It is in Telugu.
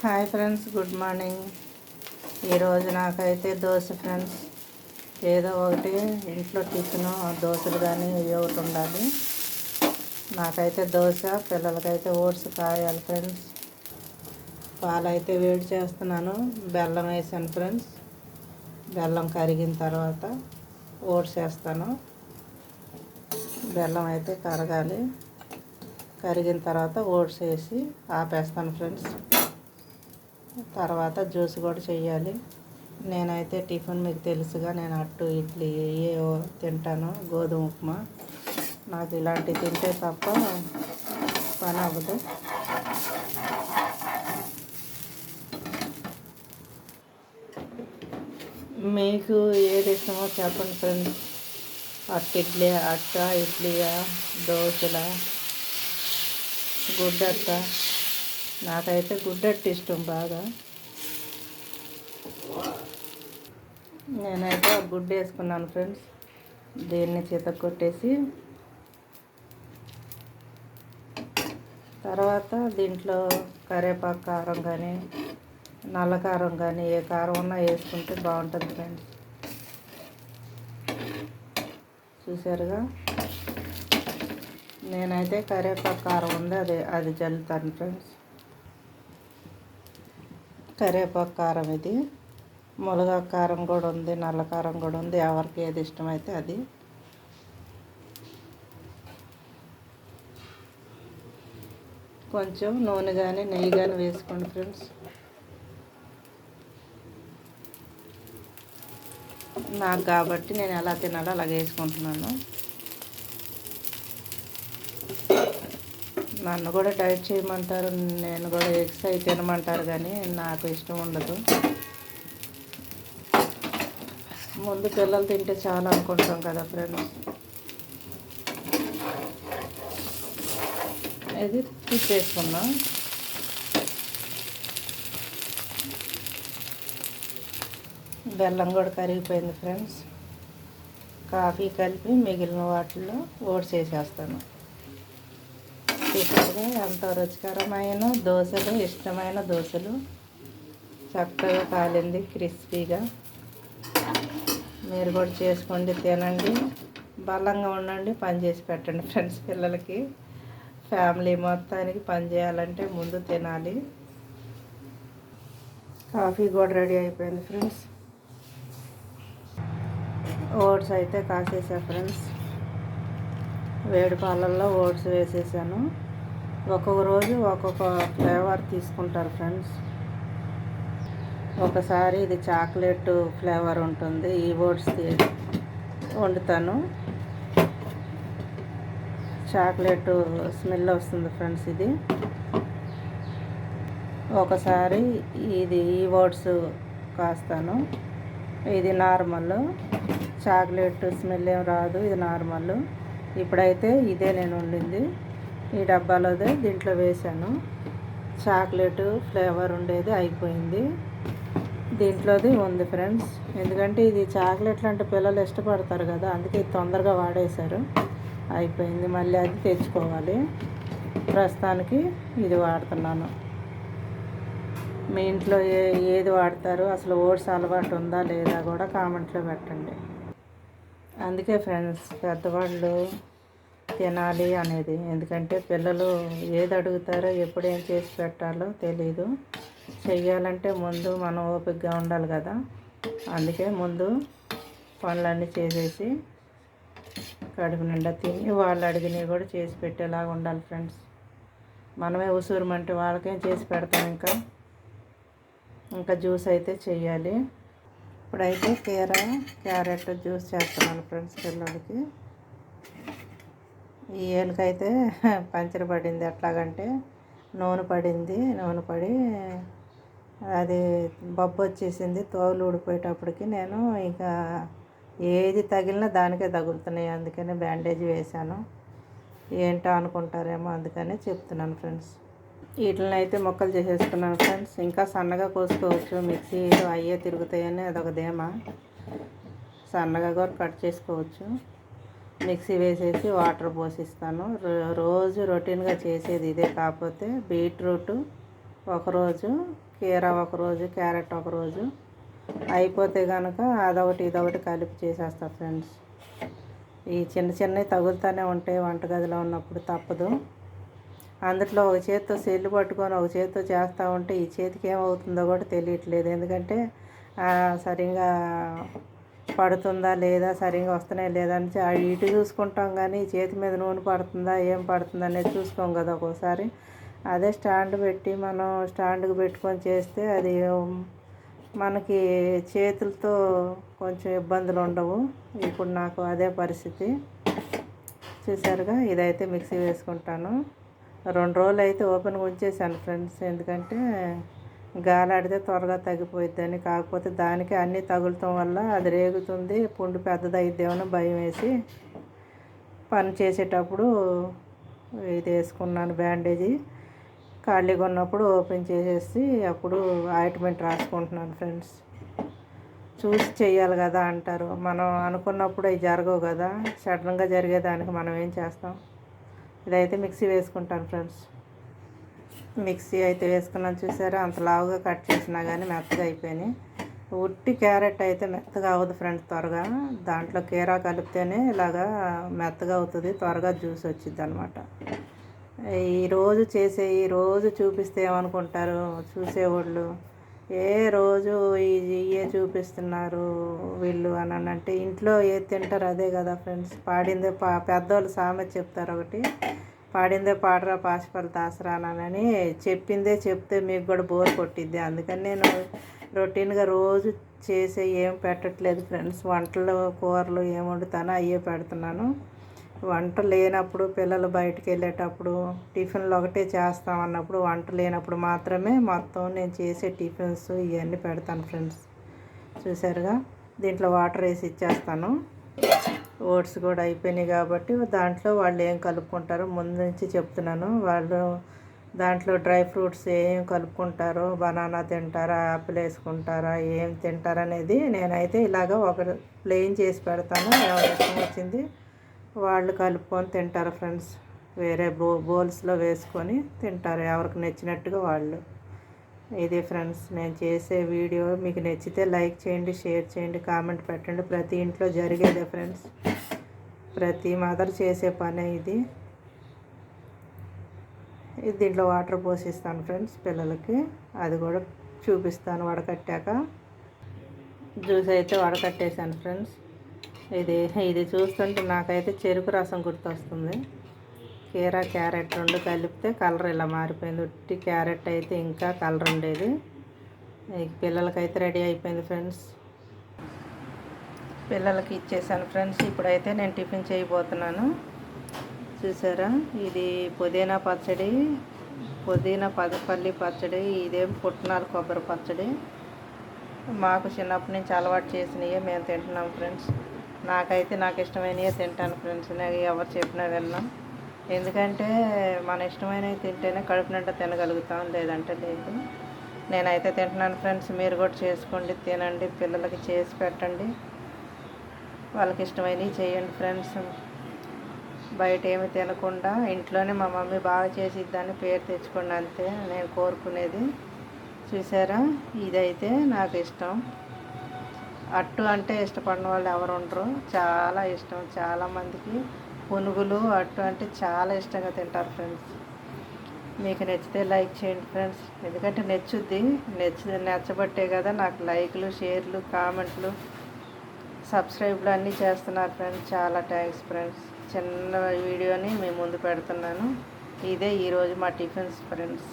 Hi friends good morning. ఈరోజు నాకైతే దోశ ఫ్రెండ్స్. ఏదో ఒకటి ఇంట్లో టిఫిన్ దోశలు కానీ ఏదో ఒకటి ఉండాలి. నాకైతే దోశ పిల్లలకైతే ఓట్స్ కాయాలి ఫ్రెండ్స్. పాలైతే వేడి చేస్తున్నాను. బెల్లం వేసాను ఫ్రెండ్స్. బెల్లం కరిగిన తర్వాత ఓట్స్ వేస్తాను. బెల్లం అయితే కరగాలి. కరిగిన తర్వాత ఓట్స్ వేసి ఆపేస్తాను ఫ్రెండ్స్. తర్వాత జ్యూస్ కూడా చేయాలి నేనైతే టిఫిన్ మీకు తెలుసుగా నేను అట్టు ఇడ్లీ ఏ తింటాను గోధుమ ఉప్మా. నాకు ఇలాంటివి తింటే తప్ప పని అవ్వదు. మీకు ఏది ఇష్టమో చెప్పండి ఫ్రెండ్స్. అట్ట ఇడ్లీ అట్ట ఇడ్లీయా దోశల గుడ్డట్ట? నాకైతే గుడ్డట్టు ఇష్టం బాగా. నేనైతే గుడ్డ వేసుకున్నాను ఫ్రెండ్స్. దీన్ని చేత కొట్టేసి తర్వాత దీంట్లో కరేపాకు కారం కానీ నల్ల కారం కానీ ఏ కారం ఉన్నా వేసుకుంటే బాగుంటుంది ఫ్రెండ్స్. చూసారుగా నేనైతే కరేపాకు కారం ఉంది అది అది చల్లుతాను ఫ్రెండ్స్. కరివేపాకు కారం ఇది. మునగా కారం కూడా ఉంది నల్ల కారం కూడా ఉంది. ఎవరికి ఏది ఇష్టమైతే అది. కొంచెం నూనె కానీ నెయ్యి కానీ వేసుకోండి ఫ్రెండ్స్. నాకు కాబట్టి నేను ఎలా తినాలో అలాగే వేసుకుంటున్నాను. నన్ను కూడా డైట్ చేయమంటారు నేను కూడా ఎగ్స్ తినమంటారు కానీ నాకు ఇష్టం ఉండదు. ముందు పిల్లలు తింటే చాలా అనుకుంటాం కదా ఫ్రెండ్స్. ఇది తిప్పేసుకున్నాం బెల్లం కూడా కరిగిపోయింది ఫ్రెండ్స్. కాఫీ కలిపి మిగిలిన వాటిల్లో ఓట్స్ వేసేస్తాను. చూసారుగా ఎంత రుచికరమైన దోశలు ఇష్టమైన దోశలు. చక్కగా కాలింది క్రిస్పీగా. మీరు కూడా చేసుకోండి తినండి. బలంగా ఉండండి పని చేసి పెట్టండి ఫ్రెండ్స్ పిల్లలకి. ఫ్యామిలీ మొత్తానికి పని చేయాలంటే ముందు తినాలి. కాఫీ కూడా రెడీ అయిపోయింది ఫ్రెండ్స్. ఓట్స్ అయితే కాసేసా ఫ్రెండ్స్. వేడి పాలల్లో ఓట్స్ వేసేసాను. ఒక్కొక్క రోజు ఒక్కొక్క ఫ్లేవర్ తీసుకుంటారు ఫ్రెండ్స్. ఒకసారి ఇది చాక్లెట్ ఫ్లేవర్ ఉంటుంది ఈ ఓట్స్ వండుతాను. చాక్లెట్ స్మెల్ వస్తుంది ఫ్రెండ్స్ ఇది. ఒకసారి ఇది ఈ ఓట్స్ కాస్తాను. ఇది నార్మల్. చాక్లెట్ స్మెల్ ఏం రాదు ఇది నార్మల్. ఇప్పుడైతే ఇదే నేను వండింది. ఈ డబ్బాలోదే దీంట్లో వేసాను చాక్లెట్ ఫ్లేవర్ ఉండేది అయిపోయింది. దీంట్లోది ఉంది ఫ్రెండ్స్. ఎందుకంటే ఇది చాక్లెట్లు అంటే పిల్లలు ఇష్టపడతారు కదా అందుకే తొందరగా వాడేశారు. అయిపోయింది. మళ్ళీ అది తెచ్చుకోవాలి. ప్రస్తుతానికి ఇది వాడుతున్నాను. మీ ఇంట్లో ఏ ఏది వాడతారు? అసలు ఓట్స్ అలవాటు ఉందా లేదా కూడా కామెంట్లో పెట్టండి. అందుకే ఫ్రెండ్స్ పెద్దవాళ్ళు తినాలి అనేది. ఎందుకంటే పిల్లలు ఏది అడుగుతారో ఎప్పుడు ఏం చేసి పెట్టాలో తెలీదు. చెయ్యాలంటే ముందు మనం ఓపికగా ఉండాలి కదా. అందుకే ముందు పనులన్నీ చేసేసి కడుపు నిండా తిని వాళ్ళు అడిగినవి కూడా చేసి పెట్టేలాగా ఉండాలి ఫ్రెండ్స్. మనమే ఉసూరమంటే వాళ్ళకేం చేసి పెడతాం ఇంకా? ఇంకా జ్యూస్ అయితే చేయాలి ఇప్పుడైతే కీర క్యారెట్ జ్యూస్ చేస్తున్నాను ఫ్రెండ్స్ పిల్లలకి. ఈ ఏలకైతే పంచర్ పడింది ఎట్లాగంటే నూనె పడింది నూనె పడి అది బొబ్బు వచ్చేసింది తోలు ఊడిపోయేటప్పటికి నేను ఇంకా ఏది తగిలినా దానికే తగులుతున్నాయి అందుకని బ్యాండేజ్ వేశాను. ఏంటో అనుకుంటారేమో అందుకని చెప్తున్నాను ఫ్రెండ్స్. వీటిని అయితే మొక్కలు చేసేసుకున్నాను ఫ్రెండ్స్. ఇంకా సన్నగా కోసుకోవచ్చు మిక్సీలో అయ్యే తిరుగుతాయని అదొక ధీమా. సన్నగా కూడా కట్ చేసుకోవచ్చు. మిక్సీ వేసేసి వాటర్ పోసిస్తాను. రోజు రొటీన్గా చేసేది ఇదే కాకపోతే బీట్రూట్ ఒకరోజు కీర ఒకరోజు క్యారెట్ ఒకరోజు. అయిపోతే కనుక అదొకటి ఇదొకటి కలిపి చేసేస్తా ఫ్రెండ్స్. ఈ చిన్న చిన్నవి తగులుతూనే ఉంటాయి వంటగదిలో ఉన్నప్పుడు తప్పదు. అందుట్లో ఒక చేతితో సెల్లు పట్టుకొని ఒక చేతితో చేస్తూ ఉంటే ఈ చేతికి ఏమవుతుందో కూడా తెలియట్లేదు. ఎందుకంటే సరిగా పడుతుందా లేదా సరిగా వస్తున్నాయి లేదా అని ఇటు చూసుకుంటాం కానీ చేతి మీద నూనె పడుతుందా ఏం పడుతుందా అనేది చూసుకోం కదా ఒక్కోసారి. అదే స్టాండ్ పెట్టి మనం స్టాండ్కి పెట్టుకొని చేస్తే అది మనకి చేతులతో కొంచెం ఇబ్బందులు ఉండవు. ఇప్పుడు నాకు అదే పరిస్థితి. చూసారుగా ఇదైతే మిక్సీ వేసుకుంటాను. రెండు రోజులు అయితే ఓపెన్గా ఉంచేసాను ఫ్రెండ్స్. ఎందుకంటే గాలాడితే త్వరగా తగ్గిపోయిద్దని. కాకపోతే దానికి అన్నీ తగులటం వల్ల అది రేగుతుంది పుండు పెద్దదైద్దేమని భయం వేసి పని చేసేటప్పుడు ఇది వేసుకున్నాను బ్యాండేజీ. ఖాళీగా ఉన్నప్పుడు ఓపెన్ చేసేసి అప్పుడు ఆయింట్మెంట్ రాసుకుంటున్నాను ఫ్రెండ్స్. చూసి చేయాలి కదా అంటారు. మనం అనుకున్నప్పుడు అవి జరగవు కదా. సడన్గా జరిగేదానికి మనం ఏం చేస్తాం? ఇదైతే మిక్సీ వేసుకుంటాను ఫ్రెండ్స్. మిక్సీ అయితే వేసుకున్నాను చూసారా? అంత లావుగా కట్ చేసినా కానీ మెత్తగా అయిపోయినాయి. ఉట్టి క్యారెట్ అయితే మెత్తగా అవ్వదు ఫ్రెండ్స్ త్వరగా. దాంట్లో కీరా కలిపితేనే ఇలాగా మెత్తగా అవుతుంది త్వరగా జ్యూస్ వచ్చింది అనమాట ఈరోజు చేసే ఈ రోజు చూపిస్తే ఏమనుకుంటారు? చూసేవాళ్ళు ఏ రోజు ఇవే చూపిస్తున్నారు వీళ్ళు అని అంటే ఇంట్లో ఏది తింటారు అదే కదా ఫ్రెండ్స్. పాడిందే పా పెద్దవాళ్ళు సామెత చెప్తారు ఒకటి. పాడిందే పాడరా పాసిపల్లి తాసరానని చెప్పిందే చెప్తే మీకు కూడా బోర్ కొట్టిద్ది. అందుకని నేను రొటీన్గా రోజు చేసే ఏం పెట్టట్లేదు ఫ్రెండ్స్. వంటలు కూరలు ఏం వండుతానో అయ్యే పెడుతున్నాను. వంట లేనప్పుడు పిల్లలు బయటకు వెళ్ళేటప్పుడు టిఫిన్లు ఒకటే చేస్తాం అన్నప్పుడు వంట లేనప్పుడు మాత్రమే మొత్తం నేను చేసే టిఫిన్స్ ఇవన్నీ పెడతాను ఫ్రెండ్స్. చూసారుగా దీంట్లో వాటర్ వేసి ఇచ్చేస్తాను. ఓట్స్ కూడా అయిపోయినాయి కాబట్టి దాంట్లో వాళ్ళు ఏం కలుపుకుంటారో ముందు నుంచి చెప్తున్నాను. వాళ్ళు దాంట్లో డ్రై ఫ్రూట్స్ ఏం కలుపుకుంటారో బనానా తింటారా యాపిల్ వేసుకుంటారా ఏం తింటారనేది నేనైతే ఇలాగ ఒక ప్లెయిన్ చేసి పెడతాను. ఎవరికి వచ్చింది వాళ్ళు కలుపుకొని తింటారు ఫ్రెండ్స్. వేరే బో బౌల్స్లో వేసుకొని తింటారు. ఎవరికి నచ్చినట్టుగా వాళ్ళు. ఇది ఫ్రెండ్స్ నేను చేసే వీడియో. మీకు నచ్చితే లైక్ చేయండి షేర్ చేయండి కామెంట్ పెట్టండి. ప్రతి ఇంట్లో జరిగేదే ఫ్రెండ్స్. ప్రతి మదర్ చేసే పనే ఇది. ఇది దీంట్లో వాటర్ పోసిస్తాను ఫ్రెండ్స్ పిల్లలకి. అది కూడా చూపిస్తాను వడకట్టాక. జ్యూస్ అయితే వడకట్టేశాను ఫ్రెండ్స్. ఇది ఇది చూస్తుంటే నాకైతే చెరుకు రసం గుర్తొస్తుంది. కీరా క్యారెట్ రెండు కలిపితే కలర్ ఇలా మారిపోయింది. ఉట్టి క్యారెట్ అయితే ఇంకా కలర్ ఉండేది. పిల్లలకైతే రెడీ అయిపోయింది ఫ్రెండ్స్. పిల్లలకి ఇచ్చేసాను ఫ్రెండ్స్. ఇప్పుడైతే నేను టిఫిన్ చేయబోతున్నాను. చూసారా? ఇది పుదీనా పచ్చడి పుదీనా పదపల్లి పచ్చడి ఇదేం పుట్టినాలు కొబ్బరి పచ్చడి. మాకు చిన్నప్పటి నుంచి అలవాటు చేసినవి మేము తింటున్నాం ఫ్రెండ్స్. నాకైతే నాకు ఇష్టమైనవి తింటాను ఫ్రెండ్స్. నాకు ఎవరు చెప్పినా వెళ్ళాం ఎందుకంటే మన ఇష్టమైనవి తింటేనే కడుపు నిండా తినగలుగుతాం లేదంటే లేదు. నేనైతే తింటున్నాను ఫ్రెండ్స్ మీరు కూడా చేసుకోండి తినండి పిల్లలకి చేసి పెట్టండి. వాళ్ళకి ఇష్టమైనవి చేయండి ఫ్రెండ్స్. బయట ఏమి తినకుండా ఇంట్లోనే మా మమ్మీ బాగా చేసిద్దని పేరు తెచ్చుకోండి అంతే నేను కోరుకునేది. చూసారా? ఇదైతే నాకు ఇష్టం. అట్టు అంటే ఇష్టపడిన వాళ్ళు ఎవరు ఉండరు. చాలా ఇష్టం. చాలామందికి పునుగులు అట్టు అంటే చాలా ఇష్టంగా తింటారు ఫ్రెండ్స్. మీకు నచ్చితే లైక్ చేయండి ఫ్రెండ్స్. ఎందుకంటే నచ్చుద్ది నచ్చు నచ్చబట్టే కదా నాకు లైక్లు షేర్లు కామెంట్లు సబ్స్క్రైబ్లు అన్నీ చేస్తున్నారు ఫ్రెండ్స్. చాలా థ్యాంక్స్ ఫ్రెండ్స్. చిన్న వీడియోని మీ ముందు పెడుతున్నాను. ఇదే ఈరోజు మా టిఫిన్స్ ఫ్రెండ్స్.